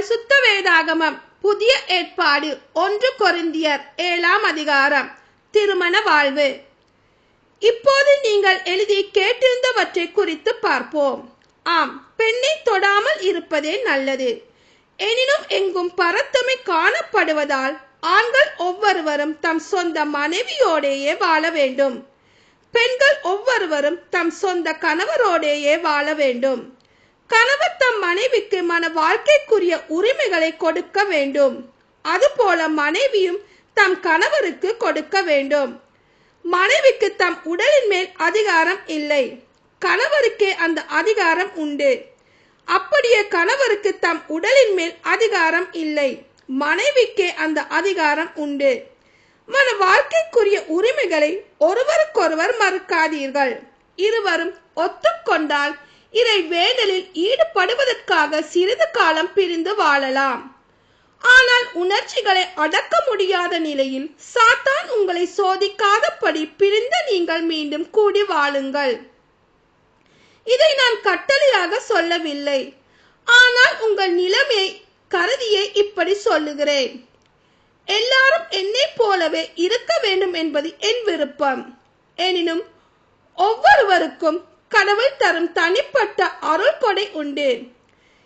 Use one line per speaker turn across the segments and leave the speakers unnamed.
பரிசுத்த வேதாகமம். புதிய ஏற்பாடு. ஒன்று கொரிந்தியர் ஏழாம் அதிகாரம். திருமண வாழ்வு. இப்போது நீங்கள் எழுதி கேட்டிருந்தவற்றை குறித்து பார்ப்போம். ஆம் பெண்ணை தொடாமல் இருப்பதே நல்லது. எனினும் எங்கும் பரத்தமை காணப்படுவதால் ஆண்கள் ஒவ்வொருவரும் தம் சொந்த மனைவியோடேயே வாழ வேண்டும். பெண்கள் ஒவ்வொருவரும் தம் சொந்த கணவரோடேயே வாழ வேண்டும். கணவர் தம் மனைவிக்கு மன வாழ்க்கைக்குரிய உரிமைகளை கொடுக்க வேண்டும். அதுபோல மனைவியும் தம் கணவருக்கு கொடுக்க வேண்டும். மனைவிக்கு தம் உடலின் மேல் அதிகாரம் இல்லை. கணவருக்கே அந்த அதிகாரம் உண்டு. அப்படியே கணவருக்கு தம் உடலின் மேல் அதிகாரம் இல்லை. மனைவிக்கே அந்த அதிகாரம் உண்டு. மன வாழ்க்கைக்குரிய உரிமைகளை ஒருவருக்கொருவர் மறுக்காதீர்கள். இருவரும் ஒத்துக்கொண்டால் இறை வேதலில் ஈடுபடுவதற்காக சிறிது காலம் பிரிந்து வாழலாம். ஆனால் உணர்ச்சிகளை அடக்க முடியாத நிலையில் சாத்தான் உங்களை சோதிக்காதபடி பிரிந்து நீங்கள் மீண்டும் கூடி வாழுங்கள். இதை நான் கட்டளையாக சொல்லவில்லை. ஆனால் உங்கள் நிலைமை கருதியை இப்படி சொல்லுகிறேன். எல்லாரும் என்னை போலவே இருக்க வேண்டும் என்பது என் விருப்பம். எனினும் ஒவ்வொருவருக்கும் கடவுள் தரும் தனிப்பட்ட அருள் கொடை உண்டு.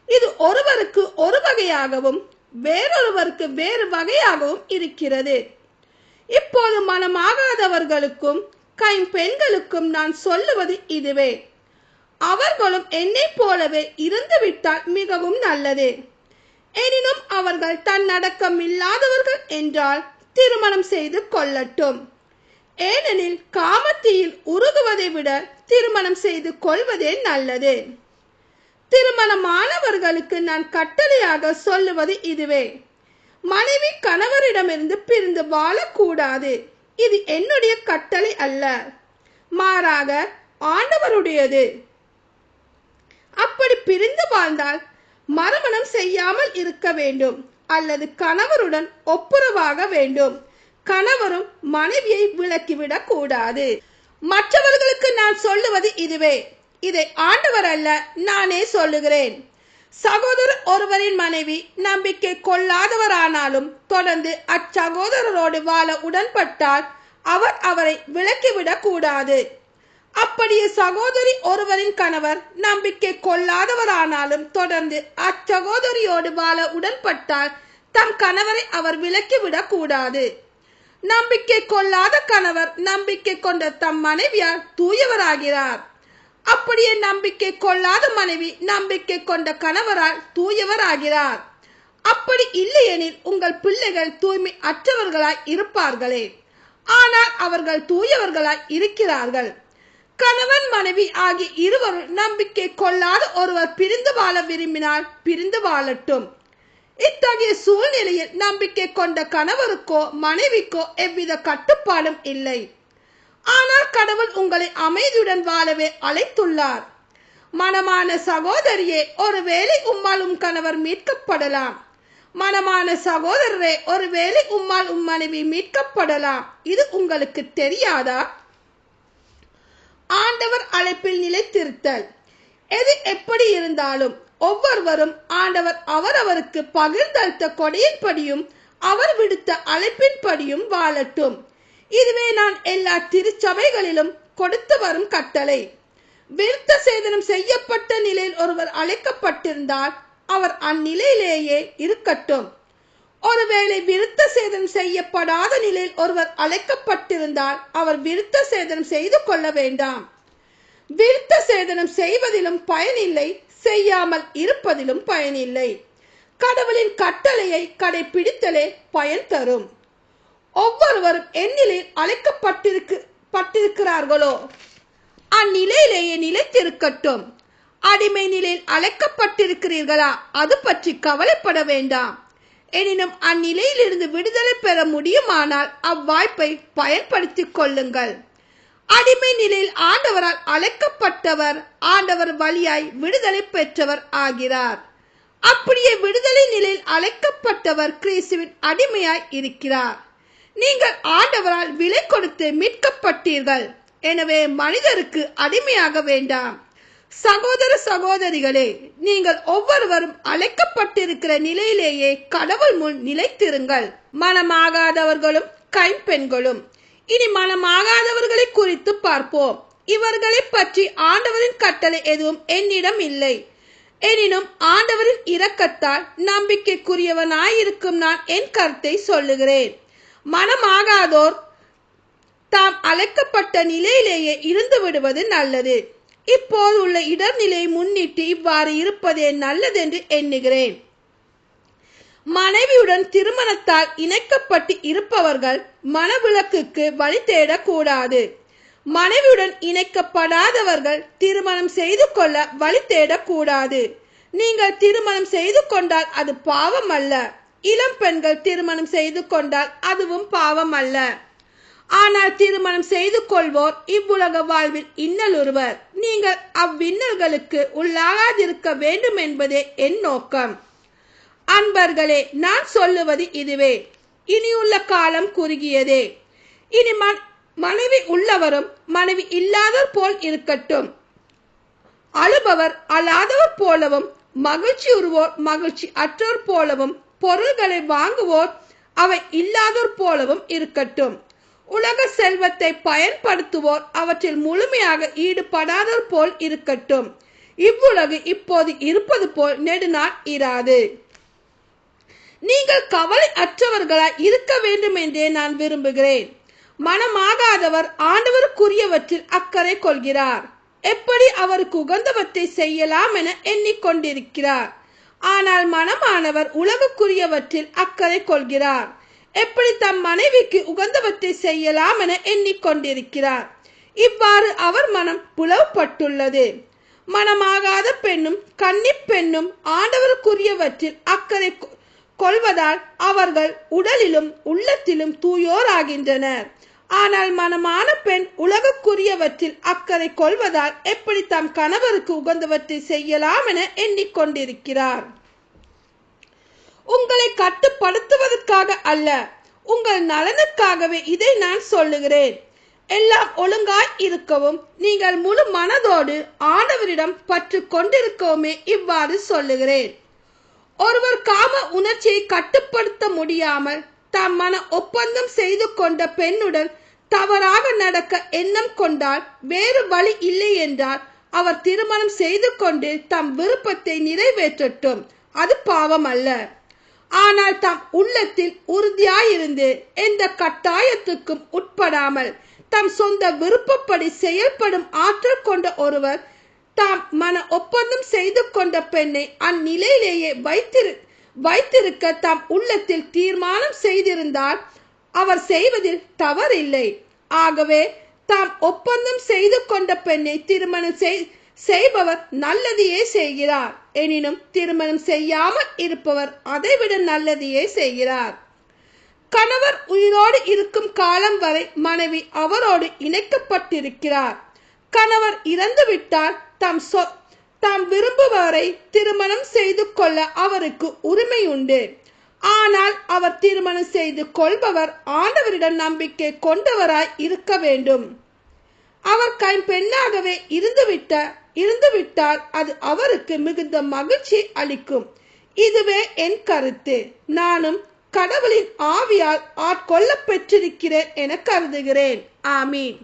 இது ஒருவருக்கு ஒரு வகையாகவும் வேறொருவருக்கு வேறு வகையாகவும் இருக்கிறது. இப்போது மனமாகாதவர்களுக்கும் கைம்பெண்களுக்கும் நான் சொல்லுவது இதுவே. அவர்களும் என்னை போலவே இருந்துவிட்டால் மிகவும் நல்லது. எனினும் அவர்கள் தன்னடக்கம் இல்லாதவர்கள் என்றால் திருமணம் செய்து கொள்ளட்டும். ஏனெனில் காமத்தியில் உருகுவதை விட திருமணம் செய்து கொள்வதே நல்லது. திருமணமானவர்களுக்கு நான் கட்டளையாக சொல்லுவது இதுவே. மனைவி கணவரிடமிருந்து பிரிந்து வாழக்கூடாது. இது என்னுடைய கட்டளை அல்ல. மாறாக ஆண்டவருடையது. அப்படி பிரிந்து வாழ்ந்தால் மறுமணம் செய்யாமல் இருக்க வேண்டும் அல்லது கணவருடன் ஒப்புரவாக வேண்டும். கணவரும் மனைவியை விலக்கிவிடக் கூடாது மற்றவர்களுக்கு நான் சொல்லுவது இதுவே. இதை ஆண்டவர் அல்ல நானே சொல்லுகிறேன். சகோதரர் ஒருவரின் மனைவி நம்பிக்கை கொள்ளாதவரானாலும் தொடர்ந்து அச்சகோதரரோடு வாழ உடன்பட்டால் அவர் அவரை விலக்கிவிடக் கூடாது. அப்படியே சகோதரி ஒருவரின் கணவர் நம்பிக்கை கொள்ளாதவரானாலும் தொடர்ந்து அச்சகோதரியோடு வாழ உடன்பட்டால் தம் கணவரை அவர் விலக்கிவிடக் கூடாது. நம்பிக்கை கொள்ளாத கணவர் நம்பிக்கை கொண்ட தம் மனைவியார் தூயவராகிறார். அப்படியே நம்பிக்கை கொள்ளாத மனைவி நம்பிக்கை கொண்ட கணவரால் தூயவராகிறார். அப்படி இல்லையெனில் உங்கள் பிள்ளைகள் தூய்மை அற்றவர்களாய் இருப்பார்களே. ஆனால் அவர்கள் தூயவர்களாய் இருக்கிறார்கள். கணவன் மனைவி ஆகிய இருவரும் நம்பிக்கை கொள்ளாத ஒருவர் பிரிந்து வாழ விரும்பினால் பிரிந்து வாழட்டும். இத்தகைய சூழ்நிலையில் நம்பிக்கை கொண்ட கணவருக்கோ மனைவிக்கோ எவ்வித கட்டுப்பாடும் இல்லை. ஆனால் கடவுள் உங்களை அமைதியுடன் வாழவே அழைத்துள்ளார். மனமான சகோதரியே ஒருவேளை உம்மால் உம் கணவர் மீட்கப்படலாம். மனமான சகோதரரே ஒருவேளை உம்மால் உம் மனைவி மீட்கப்படலாம். இது உங்களுக்கு தெரியாதா? ஆண்டவர் அழைப்பில் நிலைத்திருத்தல். எது எப்படி இருந்தாலும் ஒவ்வொருவரும் ஆண்டவர் அவரவருக்கு பகிர்ந்தளித்த கொடையின்படியும் அவர் விடுத்த அழைப்பின்படியும் வாழட்டும். இதுவே நான் எல்லா திருச்சபைகளிலும் கொடுத்து வரும் கட்டளை. விருத்த சேதனம் செய்யப்பட்ட நிலையில் ஒருவர் அழைக்கப்பட்டிருந்தால் அவர் அந்நிலையிலேயே இருக்கட்டும். ஒருவேளை விருத்த சேதனம் செய்யப்படாத நிலையில் ஒருவர் அழைக்கப்பட்டிருந்தால் அவர் விருத்த சேதனம் செய்து கொள்ள வேண்டாம். விருத்த சேதனம் செய்வதிலும் பயனில்லை செய்யாமல் இருப்பதிலும் பயனில்லை. கடவுளின் கட்டளையை கடைபிடித்தலே பயன் தரும். ஒவ்வொருவரும் எண்ணிலையில் அழைக்கப்பட்டிருக்கு பட்டிருக்கிறார்களோ? அந்நிலையிலேயே நிலைத்திருக்கட்டும். அடிமை நிலையில் அழைக்கப்பட்டிருக்கிறீர்களா? அது பற்றி கவலைப்பட வேண்டாம். எனினும் அந்நிலையிலிருந்து விடுதலை பெற முடியுமானால் அவ்வாய்ப்பை பயன்படுத்திக் கொள்ளுங்கள். அடிமை நிலையில் ஆண்டவரால் அழைக்கப்பட்டவர் ஆண்டவர் வழியாய் விடுதலை பெற்றவர் ஆகிறார். அப்படியே விடுதலை நிலையில் அழைக்கப்பட்டவர் கிறிஸ்துவின் அடிமையாய் இருக்கிறார். நீங்கள் ஆண்டவரால் விலை கொடுத்து மீட்கப்பட்டீர்கள். எனவே மனிதருக்கு அடிமையாக வேண்டாம். சகோதர சகோதரிகளே நீங்கள் ஒவ்வொருவரும் அழைக்கப்பட்டிருக்கிற நிலையிலேயே கடவுள் முன் நிலைத்திருங்கள். மனமாகாதவர்களும் கைம்பெண்களும் இனி மனமாகாதவர்களை குறித்து பார்ப்போம். இவர்களை பற்றி ஆண்டவரின் கட்டளை எதுவும் என்னிடம் இல்லை. எனினும் ஆண்டவரின் இரக்கத்தால் நம்பிக்கைக்குரியவனாயிருக்கும் நான் என் கருத்தை சொல்லுகிறேன். மனமாகாதோர் தாம் அழைக்கப்பட்ட நிலையிலேயே இருந்து விடுவது நல்லது. இப்போது உள்ள இடர்நிலையை முன்னிட்டு இவ்வாறு இருப்பதே நல்லதென்று எண்ணுகிறேன். மனைவியுடன் திருமணத்தால் இணைக்கப்பட்டு இருப்பவர்கள் மனவிலக்குக்கு வழி தேடக்கூடாது. மனைவியுடன் இணைக்கப்படாதவர்கள் திருமணம் செய்து கொள்ள வழி தேடக்கூடாது. நீங்கள் திருமணம் செய்து கொண்டால் அது பாவம் அல்ல இளம் பெண்கள் திருமணம் செய்து கொண்டால் அதுவும் பாவம் அல்ல ஆனால் திருமணம் செய்து கொள்வோர் இவ்வுலக வாழ்வில் இன்னலுறுவர் நீங்கள் அவ்வின்னல்களுக்கு உள்ளாகாதிருக்க வேண்டும் என்பதே என் நோக்கம். அன்பர்களே நான் சொல்லுவது இதுவே. இனியுள்ள காலம் குறுகியதே. இனி மனைவி உள்ளவரும் மனைவி இல்லாதவர் போல் இருக்கட்டும். அழுபவர் அல்லாதவர் போலவும் மகிழ்ச்சி உருவோர் மகிழ்ச்சி அற்றோர் போலவும் பொருள்களை வாங்குவோர் அவை இல்லாதோர் போலவும் இருக்கட்டும். உலக செல்வத்தை பயன்படுத்துவோர் அவற்றில் முழுமையாக ஈடுபடாதோர் போல் இருக்கட்டும். இவ்வுலகு இப்போது இருப்பது போல் நெடுநாள் இராது. நீங்கள் கவலை அற்றவர்களாய் இருக்க வேண்டும் என்றே நான் விரும்புகிறேன். மனமாகாதவர் ஆண்டவருக்குரியவற்றில் அக்கறை கொள்கிறார். எப்படி அவருக்கு உகந்தவற்றை செய்யலாம் என எண்ணிக்கொண்டிருக்கிறார். ஆனால் மனமானவர் உலகுக்குரியவற்றில் அக்கறை கொள்கிறார். எப்படி தம் மனைவிக்கு உகந்தவற்றை செய்யலாம் என எண்ணிக்கொண்டிருக்கிறார். இவ்வாறு அவர் மனம் புலவுபட்டுள்ளது மனமாகாத பெண்ணும் கன்னி பெண்ணும் ஆண்டவருக்குரியவற்றில் அக்கறை கொள்வதால் அவர்கள் உடலிலும் உள்ளத்திலும் தூயோராகின்றனர். ஆனால் மனமான பெண் உலகக்குரியவற்றில் அக்கறை கொள்வதால் எப்படி தம் கணவருக்கு உகந்தவற்றை செய்யலாம் என எண்ணிக்கொண்டிருக்கிறார். உங்களை கட்டுப்படுத்துவதற்காக அல்ல உங்கள் நலனுக்காகவே இதை நான் சொல்லுகிறேன். எல்லாம் ஒழுங்காய் இருக்கவும் நீங்கள் முழு மனதோடு ஆண்டவரிடம் பற்று கொண்டிருக்கவுமே இவ்வாறு சொல்லுகிறேன். ஒருவர் காம உணர்ச்சியை கட்டுப்படுத்த முடியாமல் தம் மன ஒப்பந்தம் செய்து கொண்ட பெண்ணுடன் தவறாக நடக்க எண்ணம் கொண்டால் வேறு வழி இல்லை என்றால் அவர் திருமணம் செய்து கொண்டு தம் விருப்பத்தை நிறைவேற்றட்டும். அது பாவம் அல்ல. ஆனால் தம் உள்ளத்தில் உறுதியாயிருந்து எந்த கட்டாயத்துக்கும் உட்படாமல் தம் சொந்த விருப்பப்படி செயல்படும் ஆற்றல் கொண்ட ஒருவர் தாம் மன ஒப்பந்தம் செய்து கொண்ட பெண்ணை அந்நிலையிலேயே வைத்திரு வைத்திருக்க தாம் உள்ளத்தில் தீர்மானம் செய்திருந்தால் அவர் செய்வதில் தவறில்லை. ஆகவே தாம் ஒப்பந்தம் செய்து கொண்ட பெண்ணை திருமணம் செய்பவர் நல்லதையே செய்கிறார். எனினும் திருமணம் செய்யாமல் இருப்பவர் அதைவிட நல்லதையே செய்கிறார். கணவர் உயிரோடு இருக்கும் காலம் வரை மனைவி அவரோடு இணைக்கப்பட்டிருக்கிறார். கணவர் இறந்துவிட்டால் தாம் சொ தாம் விரும்புபவரை திருமணம் செய்து கொள்ள அவருக்கு உரிமை உண்டு ஆனால் அவர் திருமணம் செய்து கொள்பவர் ஆண்டவரிடம் நம்பிக்கை கொண்டவராய் இருக்க வேண்டும். அவர் கைம்பெண்ணாகவே இருந்துவிட்ட இருந்துவிட்டால் அது அவருக்கு மிகுந்த மகிழ்ச்சி அளிக்கும். இதுவே என் கருத்து. நானும் கடவுளின் ஆவியால் ஆட்கொள்ள பெற்றிருக்கிறேன் என கருதுகிறேன். ஆமீன்.